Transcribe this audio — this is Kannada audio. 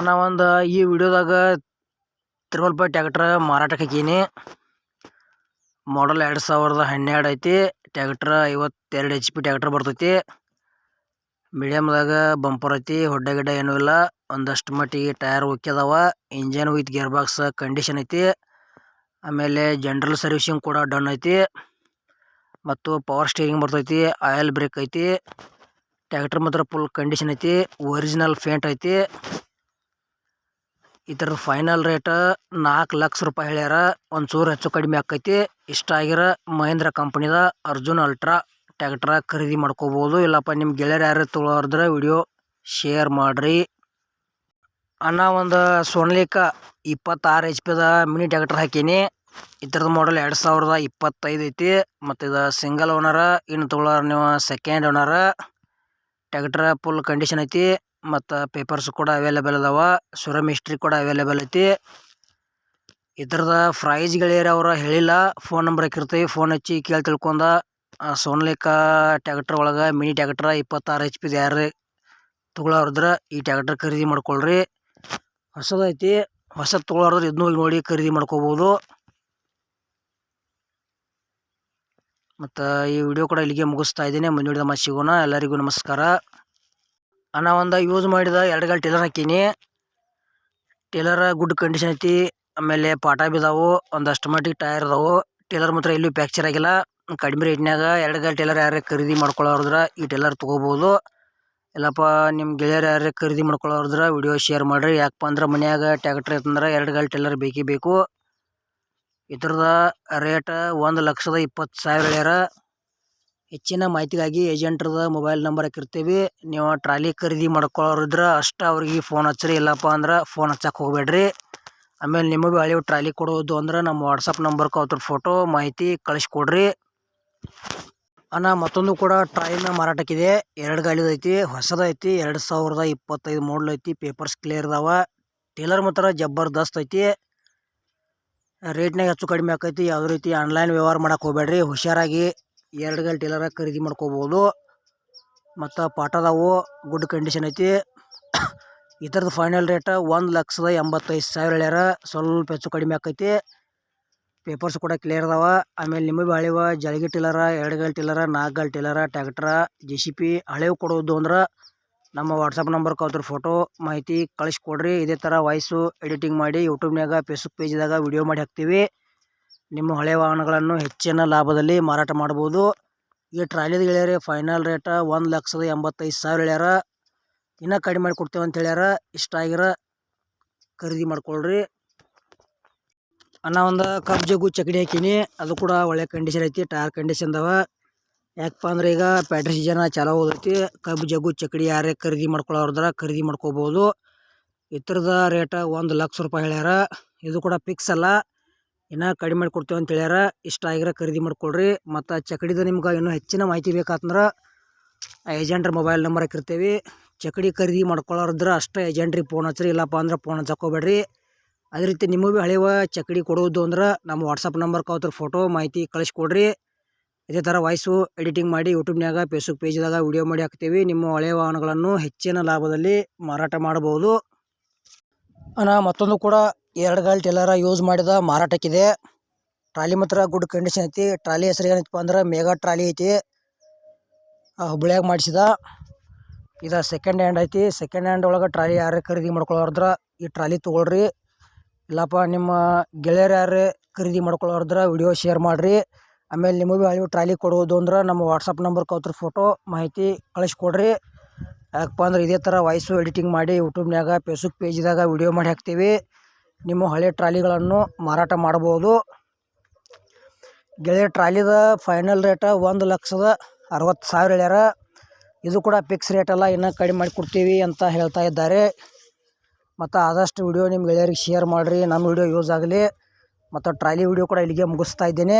ಅಣ್ಣ ಒಂದು ಈ ವಿಡಿಯೋದಾಗ ತಿರುವಲ್ಪ ಟ್ಯಾಕ್ಟ್ರ ಮಾರಾಟಕ್ಕೆ ಹಾಕೀನಿ. ಮಾಡಲ್ ಎರಡು ಸಾವಿರದ ಹನ್ನೆರಡು ಐತಿ. ಟ್ಯಾಕ್ಟ್ರ ಐವತ್ತೆರಡು ಎಚ್ ಪಿ ಟ್ಯಾಕ್ಟ್ರ್ ಬರ್ತೈತಿ. ಮೀಡಿಯಮ್ದಾಗ ಬಂಪರ್ ಐತಿ, ಹೊಡ್ಡ ಗಿಡ್ಡ ಏನೂ ಇಲ್ಲ. ಒಂದಷ್ಟು ಮಟ್ಟಿಗೆ ಟೈರ್ ಓಕೆ ಅದಾವ engine with gear box condition ಐತಿ. ಆಮೇಲೆ ಜನರಲ್ ಸರ್ವಿಸಿಂಗ್ ಕೂಡ ಡನ್ ಐತಿ. ಮತ್ತು ಪವರ್ ಸ್ಟೀರಿಂಗ್ ಬರ್ತೈತಿ ಆಯಿಲ್ ಬ್ರೇಕ್ ಐತಿ. ಟ್ಯಾಕ್ಟ್ರ್ ಮಾತ್ರ ಫುಲ್ ಕಂಡೀಷನ್ ಐತಿ. ಒರಿಜಿನಲ್ ಫೇಂಟ್ ಐತಿ. ಇದ್ರ ಫೈನಲ್ ರೇಟ್ ನಾಲ್ಕು ಲಕ್ಷ ರೂಪಾಯಿ ಹೇಳ್ಯಾರ. ಒಂಚೂರು ಹೆಚ್ಚು ಕಡಿಮೆ ಆಕೈತಿ. ಇಷ್ಟ ಆಗಿರ ಮಹೇಂದ್ರ ಕಂಪನಿದ ಅರ್ಜುನ್ ಅಲ್ಟ್ರಾ ಟ್ಯಾಕ್ಟ್ರ ಖರೀದಿ ಮಾಡ್ಕೋಬೋದು. ಇಲ್ಲಪ್ಪ ನಿಮ್ಮ ಗೆಳೆಯರು ಯಾರು ತೊಗೊಳೋರ್ದ್ರೆ ವಿಡಿಯೋ ಶೇರ್ ಮಾಡಿರಿ. ಅಣ್ಣ, ಒಂದು ಸೋನಲಿಕ ಇಪ್ಪತ್ತಾರು ಎಚ್ ಪಿದ ಮಿನಿ ಟ್ಯಾಕ್ಟ್ರ್ ಹಾಕೀನಿ. ಇದ್ರದ್ದು ಮಾಡಲ್ ಎರಡು ಸಾವಿರದ ಇಪ್ಪತ್ತೈದು ಐತಿ. ಮತ್ತು ಇದು ಸಿಂಗಲ್ ಓನರ ಇನ್ನು ತೊಗೊಳೋರು ನೀವು second owner tractor full condition ಐತಿ. ಮತ್ತು ಪೇಪರ್ಸ್ ಕೂಡ ಅವೈಲೇಬಲ್ ಅದಾವ. ಸುರಮ್ ಹಿಸ್ಟ್ರಿ ಕೂಡ ಅವೈಲೇಬಲ್ ಐತಿ. ಇದ್ರದ ಪ್ರೈಸ್ ಗೆಳೆಯರು ಅವ್ರು ಹೇಳಿಲ್ಲ. ಫೋನ್ ನಂಬರ್ ಹಾಕಿರ್ತೀವಿ. ಫೋನ್ ಹಚ್ಚಿ ಕೇಳಿ ತಿಳ್ಕೊಂಡ ಸೋನ್ಲಿಕ ಟ್ಯಾಕ್ಟರ್ ಒಳಗೆ ಮಿನಿ ಟ್ಯಾಕ್ಟ್ರ ಇಪ್ಪತ್ತಾರು ಎಚ್ ಪಿದು ಯಾರು ತೊಗೊಳೋರಿದ್ರೆ ಈ ಟ್ಯಾಕ್ಟರ್ ಖರೀದಿ ಮಾಡ್ಕೊಳ್ರಿ. ಹೊಸದೈತಿ ಹೊಸದು ತೊಗೊಳೋರ್ದ್ರೆ ಇದನ್ನೂ ಹೋಗಿ ನೋಡಿ ಖರೀದಿ ಮಾಡ್ಕೋಬೋದು. ಮತ್ತು ಈ ವಿಡಿಯೋ ಕೂಡ ಇಲ್ಲಿಗೆ ಮುಗಿಸ್ತಾ ಇದ್ದೀನಿ. ಮುಂದಿನ ಮತ್ತೆ ಸಿಗೋಣ. ಎಲ್ಲರಿಗೂ ನಮಸ್ಕಾರ. ಅಣ್ಣ ಒಂದು ಯೂಸ್ ಮಾಡಿದ ಎರಡು ಗಾಲ್ ಟೇಲರ್ ಹಾಕೀನಿ. ಟೇಲರ್ ಗುಡ್ ಕಂಡೀಷನ್ ಐತಿ, ಆಮೇಲೆ ಪಾಟ ಬಿದ್ದಾವು ಒಂದಷ್ಟು ಮಟ್ಟಿಗೆ ಟೈರ್ ಅದಾವು. ಟೇಲರ್ ಮಾತ್ರ ಎಲ್ಲೂ ಪ್ಯಾಕ್ಚರ್ ಆಗಿಲ್ಲ. ಕಡಿಮೆ ರೇಟ್ನಾಗ ಎರಡು ಗಾಲ್ ಟೇಲರ್ ಯಾರೇ ಖರೀದಿ ಮಾಡ್ಕೊಳ್ಳೋರಿದ್ರೆ ಈ ಟೇಲರ್ ತೊಗೋಬೋದು. ಇಲ್ಲಪ್ಪ ನಿಮ್ಮ ಗೆಳೆಯರು ಯಾರೇ ಖರೀದಿ ಮಾಡ್ಕೊಳ್ಳೋರಿದ್ರೆ ವಿಡಿಯೋ ಶೇರ್ ಮಾಡಿರಿ. ಯಾಕಪ್ಪ ಅಂದ್ರೆ ಮನ್ಯಾಗ ಟ್ಯಾಕ್ಟ್ರ್ ಐತಂದ್ರೆ ಎರಡು ಗಾಲ್ ಟೇಲರ್ ಬೇಕೇ ಬೇಕು. ಇದ್ರದ ರೇಟ್ ಒಂದು ಲಕ್ಷದ ಇಪ್ಪತ್ತು ಸಾವಿರ ಹೇಳ್ಯಾರ. ಹೆಚ್ಚಿನ ಮಾಹಿತಿಗಾಗಿ ಏಜೆಂಟ್ರದ ಮೊಬೈಲ್ ನಂಬರ್ ಹಾಕಿರ್ತೀವಿ. ನೀವು ಟ್ರಾಲಿ ಖರೀದಿ ಮಾಡ್ಕೊಳ್ಳೋರಿದ್ರೆ ಅಷ್ಟು ಅವ್ರಿಗೆ ಫೋನ್ ಹಚ್ಚಿರಿ, ಇಲ್ಲಪ್ಪ ಅಂದ್ರೆ ಫೋನ್ ಹಚ್ಚಕ್ಕೆ ಹೋಗ್ಬೇಡ್ರಿ. ಆಮೇಲೆ ನಿಮಗೆ ಹಳೆ ಟ್ರಾಲಿ ಕೊಡೋದು ಅಂದ್ರೆ ನಮ್ಮ ವಾಟ್ಸಪ್ ನಂಬರ್ಗೆ ಅವ್ರ ಫೋಟೋ ಮಾಹಿತಿ ಕಳಿಸ್ಕೊಡ್ರಿ. ಅಣ್ಣ, ಮತ್ತೊಂದು ಕೂಡ ಟ್ರಾಲಿನ ಮಾರಾಟಕ್ಕಿದೆ. ಎರಡು ಗಾಲಿದು ಐತಿ ಹೊಸದೈತಿ ಎರಡು ಸಾವಿರದ ಇಪ್ಪತ್ತೈದು ಮಾಡಲ್ ಐತಿ ಪೇಪರ್ಸ್ ಕ್ಲಿಯರ್ ಇದಾವ. ಟೇಲರ್ ಮಾತ್ರ ಜಬರ್ದಸ್ತ್ ಐತಿ. ರೇಟ್ನಾಗ ಹೆಚ್ಚು ಕಡಿಮೆ ಆಕೈತಿ, ಯಾವುದೇ ರೀತಿ ಆನ್ಲೈನ್ ವ್ಯವಹಾರ ಮಾಡೋಕೆ ಹೋಗ್ಬೇಡ್ರಿ, ಹುಷಾರಾಗಿ. ಎರಡು ಗಂಟೆ ಟೇಲರ ಖರೀದಿ ಮಾಡ್ಕೋಬೋದು. ಮತ್ತು ಪಾಠದವು ಗುಡ್ ಕಂಡೀಷನ್ ಐತಿ. ಇದ್ರದ್ದು ಫೈನಲ್ ರೇಟ್ ಒಂದು ಲಕ್ಷದ ಎಂಬತ್ತೈದು ಸಾವಿರ ಹೇಳ್ಯಾರ. ಸ್ವಲ್ಪ ಹೆಚ್ಚು ಕಡಿಮೆ ಆಕೈತಿ. ಪೇಪರ್ಸ್ ಕೂಡ ಕ್ಲಿಯರ್ ಅದಾವ. ಆಮೇಲೆ ನಿಮಗೆ ಹಳೆವ ಜಳಗಿ ಟಿಲ್ಲರ, ಎರಡು ಗಲ್ ಟಿಲ್ಲರ ನಾಲ್ಕು ಗಲ್ tiller tractor J C B ಹಳೆವು ಕೊಡೋದು ಅಂದ್ರೆ ನಮ್ಮ ವಾಟ್ಸಪ್ ನಂಬರ್ ಅದ್ರ ಫೋಟೋ ಮಾಹಿತಿ ಕಳಿಸ್ಕೊಡ್ರಿ ಇದೇ ಥರ ವಾಯ್ಸು ಎಡಿಟಿಂಗ್ ಮಾಡಿ ಯೂಟ್ಯೂಬ್ನಾಗ ಫೇಸ್ಬುಕ್ ಪೇಜ್ದಾಗ ವಿಡಿಯೋ ಮಾಡಿ ಹಾಕ್ತೀವಿ. ನಿಮ್ಮ ಹಳೆ ವಾಹನಗಳನ್ನು ಹೆಚ್ಚಿನ ಲಾಭದಲ್ಲಿ ಮಾರಾಟ ಮಾಡ್ಬೋದು ಈ ಟ್ರಾಲಿದ ಗೆಳೆಯರಿ ಫೈನಲ್ ರೇಟ ಒಂದು ಲಕ್ಷದ ಎಂಬತ್ತೈದು ಸಾವಿರ ಹೇಳ್ಯಾರ ಇನ್ನೂ ಕಡಿಮೆ ಮಾಡಿ ಕೊಡ್ತೇವೆ ಅಂತ ಹೇಳ್ಯಾರ. ಇಷ್ಟ ಆಗಿರ ಖರೀದಿ ಮಾಡ್ಕೊಳ್ರಿ. ಅಣ್ಣ ಒಂದು ಕಬ್ ಜಗ್ಗು ಚಕಡಿ ಹಾಕೀನಿ. ಅದು ಕೂಡ ಒಳ್ಳೆ ಕಂಡೀಷನ್ ಐತಿ ಟೈರ್ ಕಂಡೀಷನ್ ಅದಾವ ಯಾಕಪ್ಪ ಅಂದ್ರೆ ಈಗ ಪ್ಯಾಟ್ರಿ ಸೀಸನ್ ಚಾಲೋ ಹೋಗೈತಿ. ಕಬ್ಬು ಜಗ್ಗು ಚಕಡಿ ಯಾರೇ ಖರೀದಿ ಮಾಡ್ಕೊಳ್ಳೋರ್ದ್ರ ಖರೀದಿ ಮಾಡ್ಕೋಬೋದು. ಇದ್ರದ ರೇಟ ಒಂದು ಲಕ್ಷ ರೂಪಾಯಿ ಹೇಳ್ಯಾರ. ಇದು ಕೂಡ ಫಿಕ್ಸ್ ಅಲ್ಲ. ಇನ್ನೂ ಕಡಿಮೆ ಮಾಡಿ ಕೊಡ್ತೇವೆ ಅಂತ ಹೇಳ್ಯಾರ. ಇಷ್ಟ ಆಗಿರ ಖರೀದಿ ಮಾಡ್ಕೊಳ್ರಿ. ಮತ್ತು ಚಕಡಿದು ನಿಮ್ಗೆ ಇನ್ನೂ ಹೆಚ್ಚಿನ ಮಾಹಿತಿ ಬೇಕಾತಂದ್ರೆ ಏಜೆಂಟ್ರ ಮೊಬೈಲ್ ನಂಬರ್ ಹಾಕಿರ್ತೇವೆ. ಚಕಡಿ ಖರೀದಿ ಮಾಡ್ಕೊಳ್ಳೋರಿದ್ರೆ ಅಷ್ಟೇ ಏಜೆಂಟ್ರಿಗೆ ಫೋನ್ ಹಚ್ಚಿರಿ ಇಲ್ಲಪ್ಪ ಅಂದ್ರೆ ಫೋನ್ ಹಚ್ಚಕೋಬೇಡ್ರಿ ಅದೇ ರೀತಿ ನಿಮಗೆ ಭೀ ಹಳೆವ ಚಕಡಿ ಕೊಡೋದು ಅಂದ್ರೆ ನಮ್ಮ ವಾಟ್ಸಪ್ ನಂಬರ್ ಅವ್ರ ಫೋಟೋ ಮಾಹಿತಿ ಕಳಿಸ್ಕೊಡ್ರಿ. ಇದೇ ಥರ ವಾಯ್ಸು ಎಡಿಟಿಂಗ್ ಮಾಡಿ ಯೂಟ್ಯೂಬ್ನಾಗ ಫೇಸ್ಬುಕ್ ಪೇಜ್ದಾಗ ವಿಡಿಯೋ ಮಾಡಿ ಹಾಕ್ತೀವಿ. ನಿಮ್ಮ ಹಳೆಯ ವಾಹನಗಳನ್ನು ಹೆಚ್ಚಿನ ಲಾಭದಲ್ಲಿ ಮಾರಾಟ ಮಾಡಬಹುದು. ನಾ ಮತ್ತೊಂದು ಕೂಡ ಎರಡು ಗಾಲಿ ಟೆಲ್ಲರ ಯೂಸ್ ಮಾಡಿದ ಮಾರಾಟಕ್ಕಿದೆ ಟ್ರಾಲಿ ಮಾತ್ರ ಗುಡ್ ಕಂಡೀಷನ್ ಐತಿ. ಟ್ರಾಲಿ ಹೆಸರು ಏನೈತಪ್ಪ ಅಂದ್ರೆ ಮೇಘಾ ಟ್ರಾಲಿ ಐತಿ. ಹುಬ್ಳ್ಯಾಗ ಮಾಡಿಸಿದ. ಇದು ಸೆಕೆಂಡ್ ಹ್ಯಾಂಡ್ ಐತಿ. ಸೆಕೆಂಡ್ ಹ್ಯಾಂಡ್ ಒಳಗೆ ಟ್ರಾಲಿ ಯಾರೇ ಖರೀದಿ ಮಾಡ್ಕೊಳ್ಳೋರ್ದ್ರ ಈ ಟ್ರಾಲಿ ತೊಗೊಳ್ರಿ. ಇಲ್ಲಪ್ಪ, ನಿಮ್ಮ ಗೆಳೆಯರು ಯಾರು ಖರೀದಿ ಮಾಡ್ಕೊಳ್ಳೋರ್ದ್ರ ವಿಡಿಯೋ ಶೇರ್ ಮಾಡಿರಿ. ಆಮೇಲೆ ನಿಮಗೆ ಅಲ್ಲಿ ಟ್ರಾಲಿ ಕೊಡೋದು ಅಂದ್ರೆ ನಮ್ಮ ವಾಟ್ಸಪ್ ನಂಬರ್ ಕೌತ್ರ ಫೋಟೋ ಮಾಹಿತಿ ಕಳಿಸ್ಕೊಡ್ರಿ. ಯಾಕಪ್ಪ ಅಂದ್ರೆ ಇದೇ ಥರ ವಾಯ್ಸು ಎಡಿಟಿಂಗ್ ಮಾಡಿ ಯೂಟ್ಯೂಬ್ನಾಗ ಫೇಸ್ಬುಕ್ ಪೇಜ್ದಾಗ ವಿಡಿಯೋ ಮಾಡಿ ಹಾಕ್ತೀವಿ. ನಿಮ್ಮ ಹಳೆ ಟ್ರಾಲಿಗಳನ್ನು ಮಾರಾಟ ಮಾಡ್ಬೋದು ಗೆಳೆಯ ಟ್ರಾಲಿದ ಫೈನಲ್ ರೇಟ ಒಂದು ಲಕ್ಷದ ಅರವತ್ತು ಸಾವಿರ ಹೇಳ್ಯಾರ. ಇದು ಕೂಡ ಫಿಕ್ಸ್ ರೇಟ್ ಅಲ್ಲ, ಇನ್ನೂ ಕಡಿಮೆ ಮಾಡಿ ಕೊಡ್ತೀವಿ ಅಂತ ಹೇಳ್ತಾ ಇದ್ದಾರೆ. ಮತ್ತು ಆದಷ್ಟು ವಿಡಿಯೋ ನಿಮ್ಮ ಗೆಳೆಯರಿಗೆ ಶೇರ್ ಮಾಡಿರಿ. ನಮ್ಮ ವಿಡಿಯೋ ಯೂಸ್ ಆಗಲಿ. ಮತ್ತು ಟ್ರಾಲಿ ವಿಡಿಯೋ ಕೂಡ ಇಲ್ಲಿಗೆ ಮುಗಿಸ್ತಾ ಇದ್ದೇನೆ.